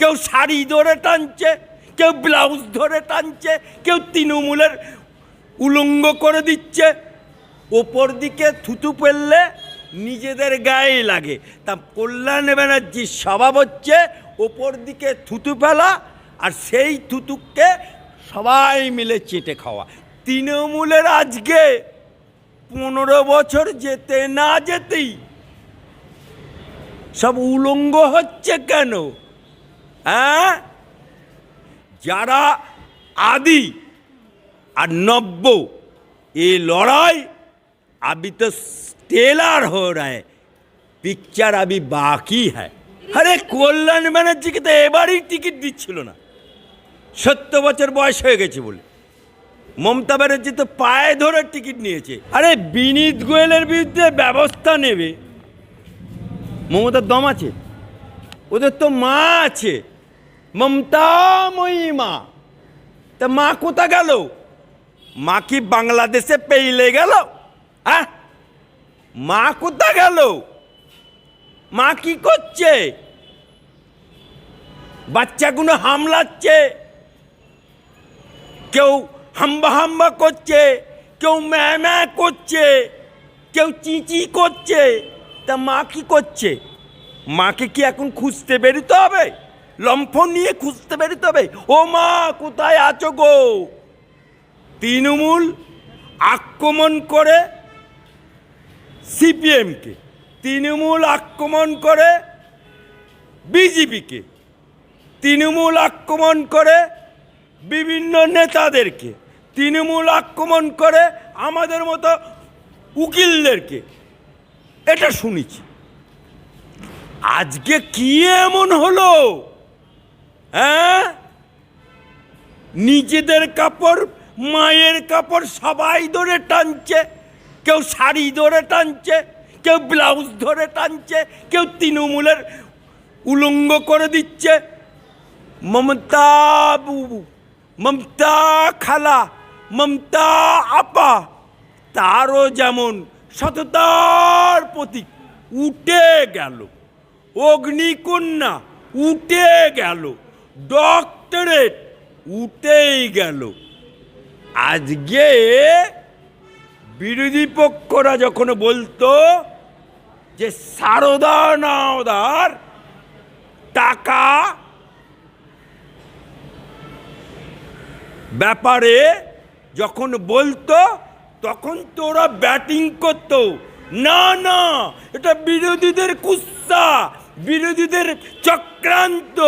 কেউ শাড়ি ধরে টানছে, কেউ ব্লাউজ ধরে টানছে, কেউ তৃণমূলের উলঙ্গ করে দিচ্ছে। ওপর দিকে থুতু পেললে নিজেদের গায়ে লাগে। তা কল্যাণ ব্যানার্জির স্বভাব হচ্ছে, ওপর দিকে থুতু ফেলা আর সেই থুতুকে সবাই মিলে চেটে খাওয়া। তৃণমূলের আজকে পনেরো বছর যেতে না যেতেই সব উলঙ্গ হচ্ছে কেন? হ্যাঁ যারা আদি আর নব্য ये लड़ाई अभी तो टेलर हो रहा है পিকচার अभी বাকি है আরে কল্যাণ ব্যানার্জিকে তো এবারই টিকিট দিচ্ছিল না সত্তর বছর বয়স হয়ে গেছে বলে মমতা ব্যানার্জি তো পায়ে ধরে টিকিট নিয়েছে আরে বিনীত গোয়েলের বিরুদ্ধে ব্যবস্থা নেবে মমতার দম আছে ওদের তো মা আছে মমতাময়ী মা তা মা কোথা গেল? মা কি বাংলাদেশে পেইলে গেল? হ্যাঁ? মা কোথা গেল? মা কি করছে? বাচ্চাগুলো হামলাচ্ছে। কেউ হাম্বা হাম্বা করছে, কেউ ম্যা ম্যা করছে, কেউ চিঁচি করছে। তা মা কি করছে? মাকে কি এখন খুঁজতে বেরোতে হবে? লম্ফন নিয়ে খুঁজতে বেরোতে হবে। ও মা, কোথায় আছো গো? তৃণমূল আক্রমণ করে সিপিএমকে, তৃণমূল আক্রমণ করে বিজেপিকে, তৃণমূল আক্রমণ করে বিভিন্ন নেতাদেরকে, তৃণমূল আক্রমণ করে আমাদের মতো উকিলদেরকে। এটা শুনেছি। আজকে কি এমন হলো? হ্যাঁ? নিজেদের কাপড়, মায়ের কাপড় সবাই ধরে টানছে। কেউ শাড়ি ধরে টানছে, কেউ ব্লাউজ ধরে টানছে, কেউ তৃণমূলের উলঙ্গ করে দিচ্ছে। মমতা বুবু, মমতা খালা, মমতা আপা, তারও যেমন সততার প্রতীক, উঠে গেল। অগ্নিকন্যা, উঠে গেল। ডক্টরেট উঠেই গেল। আজকে বিরোধী পক্ষরা যখন বলতো যে সারদা নাওদার টাকা ব্যাপারে যখন বলতো, তখন তো ওরা ব্যাটিং করতো। না না, এটা বিরোধীদের কুৎসা, বিরোধীদের চক্রান্ত।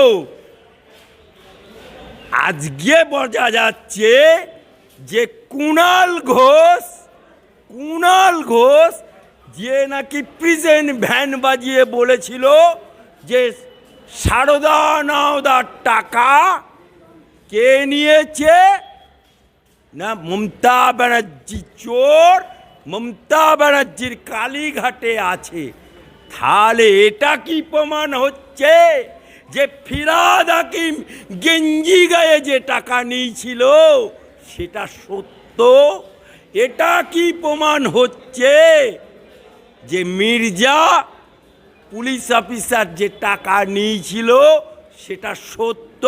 আজকে বোঝা যাচ্ছে যে কুণাল ঘোষ কুণাল ঘোষ যে নাকি প্রিজেন্ট ভ্যান বাজিয়ে বলেছিল যে সারদা নাওদার টাকা কে নিয়েছে? না, মমতা ব্যানার্জি চোর, মমতা ব্যানার্জির কালীঘাটে আছে। তাহলে এটা কি প্রমাণ হচ্ছে? যে ফিরাদ হাকিম গেঞ্জি গায়ে যে টাকা নিয়েছিল, সেটা সত্য? এটা কি প্রমাণ হচ্ছে যে মির্জা পুলিশ অফিসার যে টাকা নিয়েছিল, সেটা সত্য?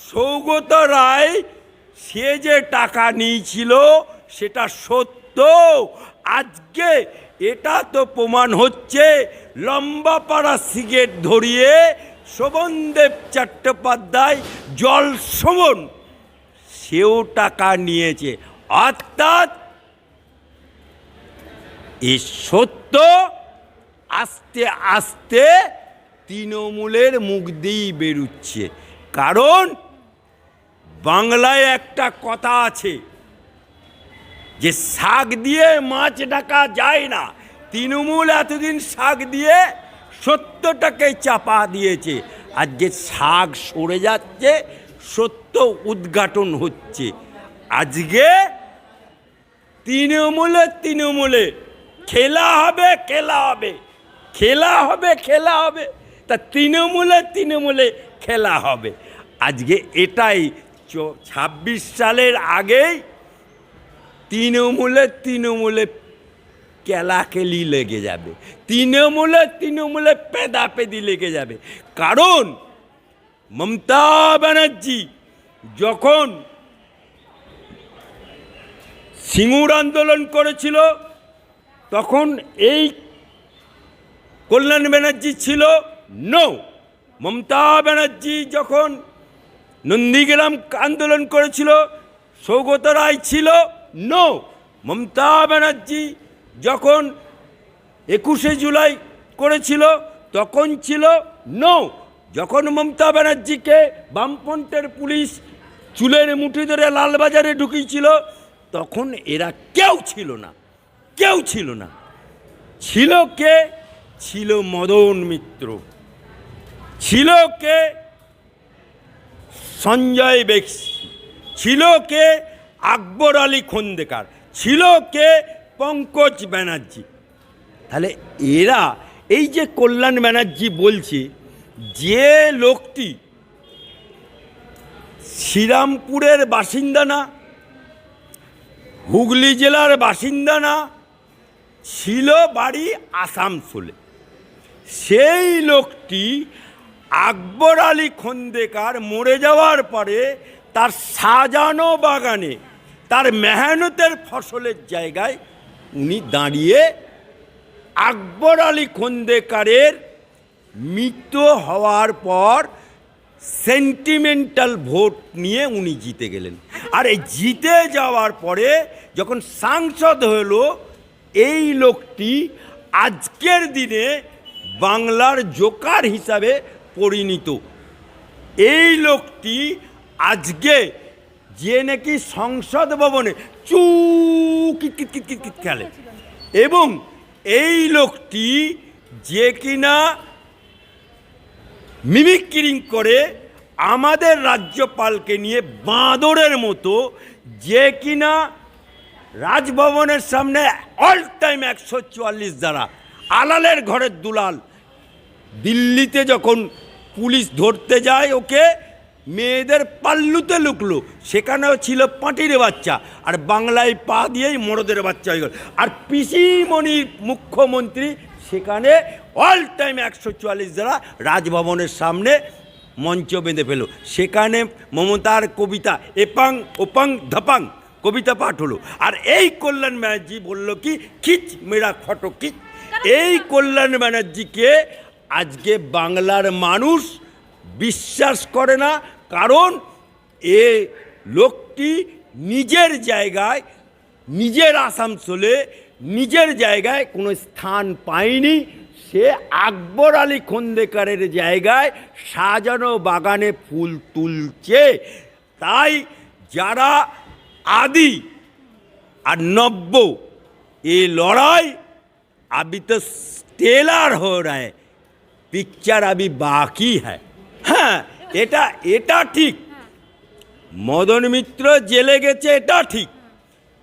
সৌগত রায়, সে যে টাকা নিয়েছিল, সেটা সত্য? আজকে এটা তো প্রমাণ হচ্ছে, লম্বা পাড়া সিগারেট ধরিয়ে শোভনদেব চট্টোপাধ্যায় জল শোভন, সেও টাকা নিয়েছে। অর্থাৎ এই সত্য, আস্তে আস্তে তৃণমূলের মুখ দিয়েই বেরুচ্ছে। কারণ বাংলায় একটা কথা আছে, যে শাক দিয়ে মাছ ডাকা যায় না। তৃণমূল এতদিন শাক দিয়ে সত্যটাকে চাপা দিয়েছে। আর যে শাক সরে যাচ্ছে, সত্য উদ্ঘাটন হচ্ছে। আজকে তৃণমূলে তৃণমূলে খেলা হবে খেলা হবে খেলা হবে খেলা হবে। তা তৃণমূলে তৃণমূলে খেলা হবে। আজকে এটাই ছাব্বিশ সালের আগেই তৃণমূলে তৃণমূলে কেলাকেলি লেগে যাবে। তৃণমূলে তৃণমূলে পেদাপেদি লেগে যাবে। কারণ মমতা ব্যানার্জি যখন সিঙ্গুর আন্দোলন করেছিল, তখন এই কল্যাণ ব্যানার্জি ছিল নো। মমতা ব্যানার্জি যখন নন্দীগ্রাম আন্দোলন করেছিল, সৌগত রায় ছিল নো। মমতা ব্যানার্জি যখন একুশে জুলাই করেছিল, তখন ছিল নো যখন মমতা ব্যানার্জিকে বামপন্থের পুলিশ চুলের মুঠি ধরে লালবাজারে ঢুকিয়েছিল, তখন এরা কেউ ছিল না, কেউ ছিল না। ছিল কে? ছিল মদন মিত্র। ছিল কে? সঞ্জয় বেক্সি ছিল কে? আকবর আলী খন্দেকার। ছিল কে? পঙ্কজ ব্যানার্জি। তাহলে এরা এই যে কল্যাণ ব্যানার্জি বলছে, যে লোকটি শ্রীরামপুরের বাসিন্দা না, হুগলি জেলার বাসিন্দা না, ছিল বাড়ি আসানসোলে। সেই লোকটি আকবর আলী খন্দেকার মরে যাওয়ার পরে তার সাজানো বাগানে, তার মেহনতের ফসলের জায়গায় উনি দাঁড়িয়ে আকবর আলী খন্দেকারের মৃত্যু হওয়ার পর সেন্টিমেন্টাল ভোট নিয়ে উনি জিতে গেলেন। আর এই জিতে যাওয়ার পরে যখন সাংসদ হলো, এই লোকটি আজকের দিনে বাংলার জোকার হিসাবে পরিণত। এই লোকটি আজকে যে নাকি সংসদ ভবনে চু কিট কিট কিট কিট কিট খেলে। এবং এই লোকটি যে কিনা মিমিক্রিং করে আমাদের রাজ্যপালকে নিয়ে বাঁদরের মতো, যে কিনা রাজভবনের সামনে অল টাইম একশো চুয়াল্লিশ দ্বারা আলালের ঘরের দুলাল, দিল্লিতে যখন পুলিশ ধরতে যায় ওকে মেয়েদের পাল্লুতে লুকলো। সেখানেও ছিল পাঁটির বাচ্চা। আর বাংলায় পা দিয়েই মরদের বাচ্চা হয়ে গেল। আর পিসিমণির মুখ্যমন্ত্রী সেখানে অল টাইম একশো চুয়াল্লিশ দ্বারা রাজভবনের সামনে মঞ্চ বেঁধে ফেলো সেখানে মমতার কবিতা এপাং ওপাং ধপাং কবিতা পাঠ হলো। আর এই কল্যাণ ব্যানার্জি বলল কি খিচ মেরা ফটো খিচ। এই কল্যাণ ব্যানার্জিকে আজকে বাংলার মানুষ বিশ্বাস করে না কারণ এ লোকটি নিজের জায়গায়, নিজের আসানসোলে নিজের জায়গায় কোনো স্থান পায়নি। সে আকবর আলী খন্দেকারের জায়গায় সাজানো বাগানে ফুল তুলছে। তাই যারা আদি আর নব্য এ লড়াই আবি তো স্টেলার হয়ে রায়। পিকচার আবি বাকি হ্যাঁ এটা এটা ঠিক। মদন মিত্র জেলে গেছে, এটা ঠিক।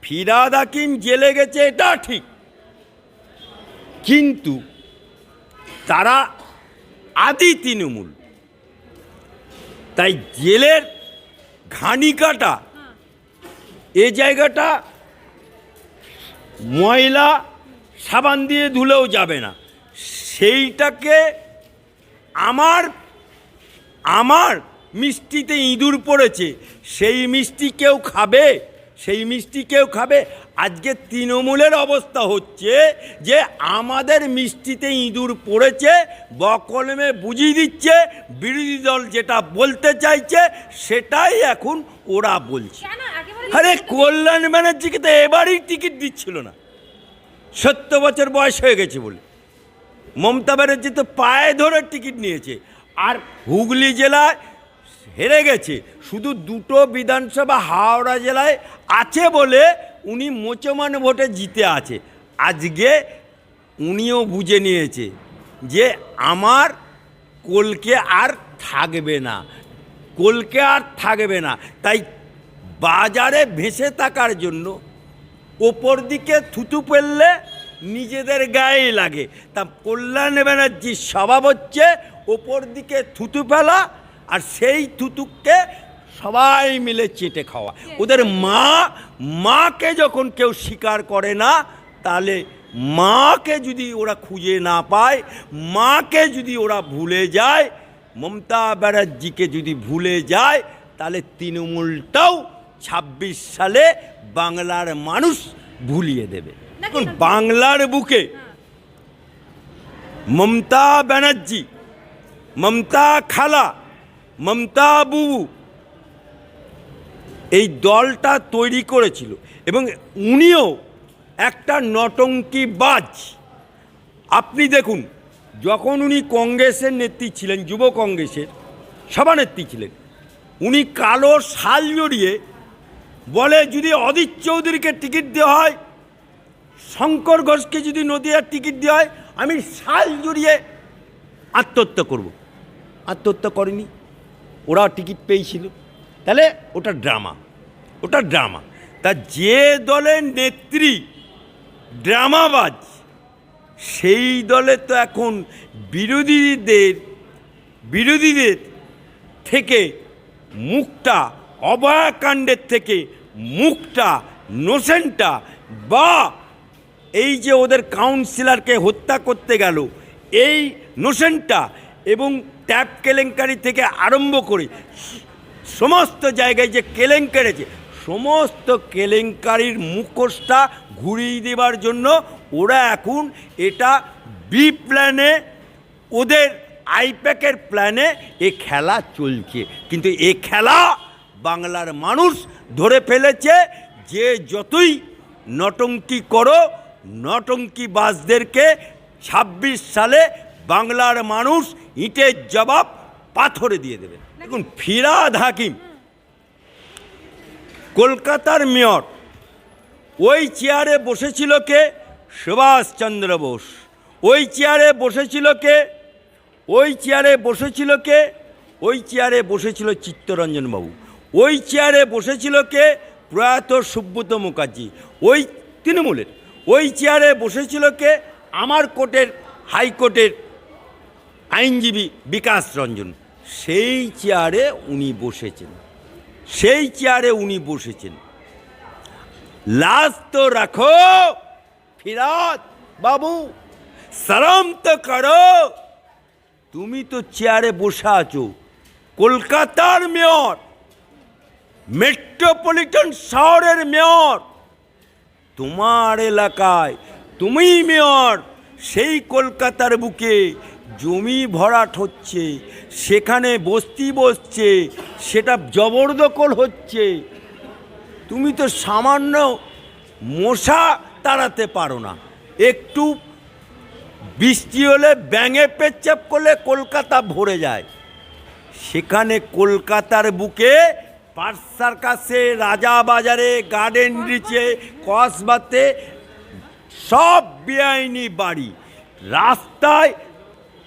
ফিরাদ হাকিম জেলে গেছে, এটা ঠিক। কিন্তু তারা আদি তৃণমূল। তাই জেলের ঘানিকাটা এ জায়গাটা ময়লা সাবান দিয়ে ধুলেও যাবে না। সেইটাকে আমার আমার মিষ্টিতে ইঁদুর পড়েছে সেই মিষ্টি কেউ খাবে? সেই মিষ্টি কেউ খাবে? আজকে তৃণমূলের অবস্থা হচ্ছে যে আমাদের মিষ্টিতে ইঁদুর পড়েছে বকলমে বুঝিয়ে দিচ্ছে বিরোধী দল যেটা বলতে চাইছে সেটাই এখন ওরা বলছে। আরে কল্যাণ ব্যানার্জিকে তো এবারই টিকিট দিচ্ছিল না। সত্তর বছর বয়স হয়ে গেছে বলে। মমতা ব্যানার্জি তো পায়ে ধরে টিকিট নিয়েছে। আর হুগলি জেলায় হেরে গেছে। শুধু দুটো বিধানসভা হাওড়া জেলায় আছে বলে উনি মোচমান ভোটে জিতে আছে। আজকে উনিও বুঝে নিয়েছে যে আমার কলকে আর থাকবে না। কলকে আর থাকবে না। তাই বাজারে ভেসে থাকার জন্য ওপর দিকে থুতু ফেললে নিজেদের গায়ে লাগে। তা কল্যাণ ব্যানার্জির স্বভাব হচ্ছে ওপর দিকে থুতু ফেলা আর সেই থুতুকে সবাই মিলে চেটে খাওয়া। ওদের মা মাকে যখন কেউ স্বীকার করে না তাহলে মাকে যদি ওরা খুঁজে না পায় মাকে যদি ওরা ভুলে যায় মমতা ব্যানার্জিকে যদি ভুলে যায় তাহলে তৃণমূলটাও ছাব্বিশ সালে বাংলার মানুষ ভুলিয়ে দেবে। এখন বাংলার বুকে মমতা ব্যানার্জি মমতা খালা, মমতা বুবু। এই দলটা তৈরি করেছিল এবং উনিও একটা নটঙ্কি বাজ। আপনি দেখুন, যখন উনি কংগ্রেসের নেত্রী ছিলেন, যুব কংগ্রেসের সভানেত্রী ছিলেন, উনি কালো শাল জড়িয়ে বলে, যদি অদিত চৌধুরীকে টিকিট দেওয়া হয়, শঙ্কর ঘোষকে যদি নদীয়ার টিকিট দেওয়া হয়, আমি শাল জড়িয়ে আত্মহত্যা করব। আত্মহত্যা করেনি। ওরা টিকিট পেয়েছিল। তাহলে ওটা ড্রামা। ওটা ড্রামা। তা যে দলের নেত্রী ড্রামাবাজ, সেই দলে তো এখন বিরোধীদের বিরোধীদের থেকে মুখটা, অভয়াকাণ্ডের থেকে মুখটা, নোসেনটা বা এই যে ওদের কাউন্সিলরকে হত্যা করতে গেল, এই নোসেনটা এবং ট্যাপ কেলেঙ্কারি থেকে আরম্ভ করে সমস্ত জায়গায় যে কেলেঙ্কারেছে সমস্ত কেলেঙ্কারির মুখোশটা ঘুরিয়ে দেবার জন্য ওরা এখন এটা বি প্ল্যানে ওদের আইপ্যাকের প্ল্যানে এ খেলা চলছে। কিন্তু এ খেলা বাংলার মানুষ ধরে ফেলেছে যে যতই নটঙ্কি করো, নটঙ্কি বাসদেরকে ছাব্বিশ সালে বাংলার মানুষ ইটের জবাব পাথরে দিয়ে দেবে। দেখুন, ফিরাদ হাকিম, কলকাতার মেয়র, ওই চেয়ারে বসেছিল কে? সুভাষচন্দ্র বোস। ওই চেয়ারে বসেছিল কে? ওই চেয়ারে বসেছিল কে? ওই চেয়ারে বসেছিল চিত্তরঞ্জন বাবু। ওই চেয়ারে বসেছিল কে? প্রয়াত সুব্রত মুখার্জি। ওই তৃণমূলের। ওই চেয়ারে বসেছিল কে? আমার কোর্টের হাইকোর্টের আইনজীবী বিকাশ রঞ্জন, সেই চেয়ারে উনি বসেছেন। সেই চেয়ারে উনি বসেছেন। লাশ তো রাখো, ফিরাত বাবু সালাম তো করো। তুমি তো চেয়ারে বসে আছো, কলকাতার মেয়র, মেট্রোপলিটন শহরের মেয়র। তোমার এলাকায় তুমি মেয়র, সেই কলকাতার বুকে জমি ভরাট হচ্ছে, সেখানে বস্তি বসছে, সেটা জবরদখল হচ্ছে। তুমি তো সামান্য মশা তাড়াতে পারো না। একটু বৃষ্টি হলে ব্যাঙে পেচ্চাপ করলে কলকাতা ভরে যায়। সেখানে কলকাতার বুকে পার্সার কাছে রাজা বাজারে গার্ডেন রিচে, কসবাতে সব বেআইনি বাড়ি। রাস্তায়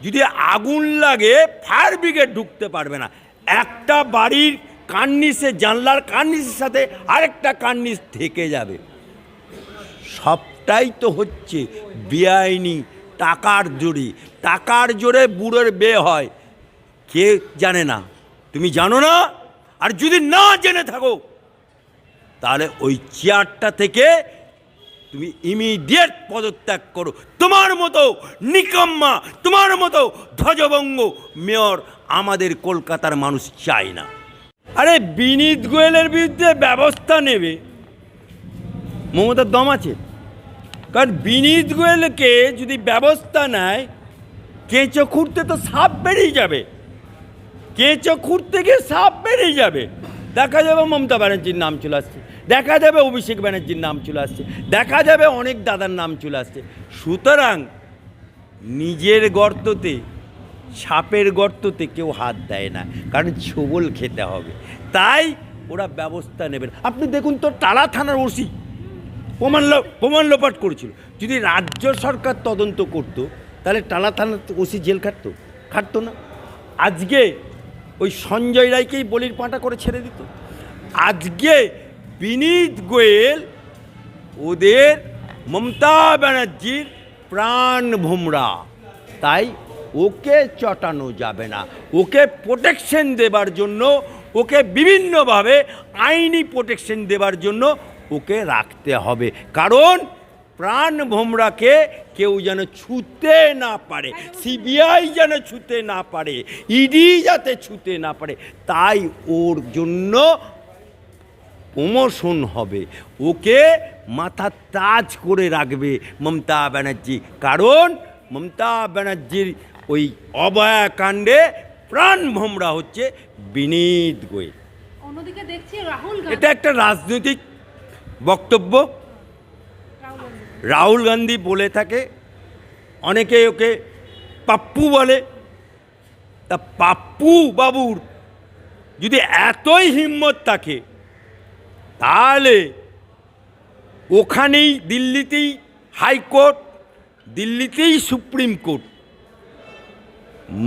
যদি আগুন লাগে, ফায়ার ব্রিগেড ঢুকতে পারবে না। একটা বাড়ির কার্নিসে জানলার কার্নিসের সাথে আরেকটা কার্নিস থেকে যাবে। সবটাই তো হচ্ছে বেআইনি, টাকার জোরে। টাকার জোরে বুড়োর বে হয়। কে জানে না। তুমি জানো না? আর যদি না জেনে থাকো, তাহলে ওই চেয়ারটা থেকে তুমি ইমিডিয়েট পদত্যাগ করো। তোমার মতো নিকম্মা, তোমার মতো ধ্বজভঙ্গ মেয়র আমাদের কলকাতার মানুষ চায় না। আরে বিনীত গোয়েলের বিরুদ্ধে ব্যবস্থা নেবে। মমতার দম আছে। কারণ বিনীত গোয়েলকে যদি ব্যবস্থা নেয়, কেঁচো খুঁড়তে তো সাপ বেরিয়ে যাবে। কেঁচো খুঁড়তে গিয়ে সাপ বেরিয়ে যাবে। দেখা যাবে মমতা ব্যানার্জির নাম চলে আসছে। দেখা যাবে অভিষেক ব্যানার্জির নাম চলে আসছে। দেখা যাবে অনেক দাদার নাম চলে আসছে। সুতরাং নিজের গর্ততে, সাপের গর্ততে কেউ হাত দেয় না, কারণ ছবল খেতে হবে। তাই ওরা ব্যবস্থা নেবেন। আপনি দেখুন তো, টালা থানার ওসি প্রমাণ প্রমাণ লোপাট করেছিল। যদি রাজ্য সরকার তদন্ত করতো, তাহলে টালা থানার ওসি জেল খাটতো? খাটতো না। আজকে ওই সঞ্জয় রায়কেই বলির পাঁটা করে ছেড়ে দিত। আজকে বিনীত গোয়েল, ওদের মমতা ব্যানার্জির প্রাণ ভোমরা। তাই ওকে চটানো যাবে না। ওকে প্রোটেকশন দেবার জন্য, ওকে বিভিন্নভাবে আইনি প্রোটেকশন দেবার জন্য ওকে রাখতে হবে। কারণ প্রাণ ভোমরাকে কেউ যেন ছুতে না পারে, সিবিআই যেন ছুতে না পারে, ইডি যাতে ছুতে না পারে, তাই ওর জন্য প্রমোশন হবে। ওকে মাথা তাজ করে রাখবে মমতা ব্যানার্জি। কারণ মমতা ব্যানার্জির ওই অবয়াকাণ্ডে প্রাণ ভোমরা হচ্ছে বিনীত গোয়েল। দেখছি রাহুল এটা একটা রাজনৈতিক বক্তব্য। রাহুল গান্ধী বলে থাকে অনেকে ওকে পাপ্পু বলে। তা পাপ্পু বাবুর যদি এতই হিম্মত থাকে তাহলে ওখানেই দিল্লিতেই হাইকোর্ট, দিল্লিতেই সুপ্রিম কোর্ট।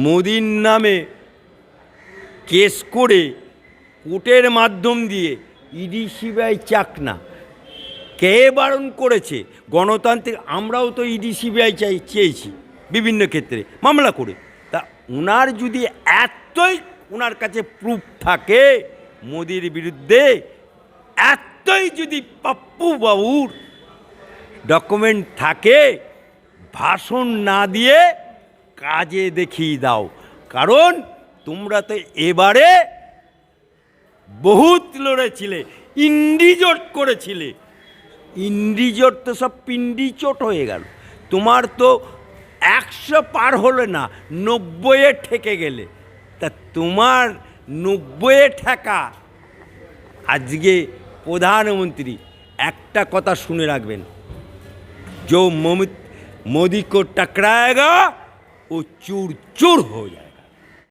মোদির নামে কেস করে কোর্টের মাধ্যম দিয়ে ইডি সিবিআই চাক না কে বারণ করেছে? গণতান্ত্রিক, আমরাও তো ইডি সিবিআই চাই, চেয়েছি বিভিন্ন ক্ষেত্রে, মামলা করে। তা ওনার যদি এতই ওনার কাছে প্রুফ থাকে, মোদির বিরুদ্ধে এতই যদি পাপ্পু বাবুর ডকুমেন্ট থাকে, ভাষণ না দিয়ে কাজে দেখিয়ে দাও। কারণ তোমরা তো এবারে বহুত লড়েছিলে, ইন্ডিজোট করেছিলে। ইন্ডিজোট তো সব পিন্ডি চোট হয়ে গেল। তোমার তো একশো পার হলে না, নব্বইয়ে ঠেকে গেলে। তা তোমার নব্বইয়ে ঠেকা। আজকে প্রধানমন্ত্রী একটা কথা শুনে রাখবেন जो मम- मोदी को टकराएगा वो चूर चूर हो जाए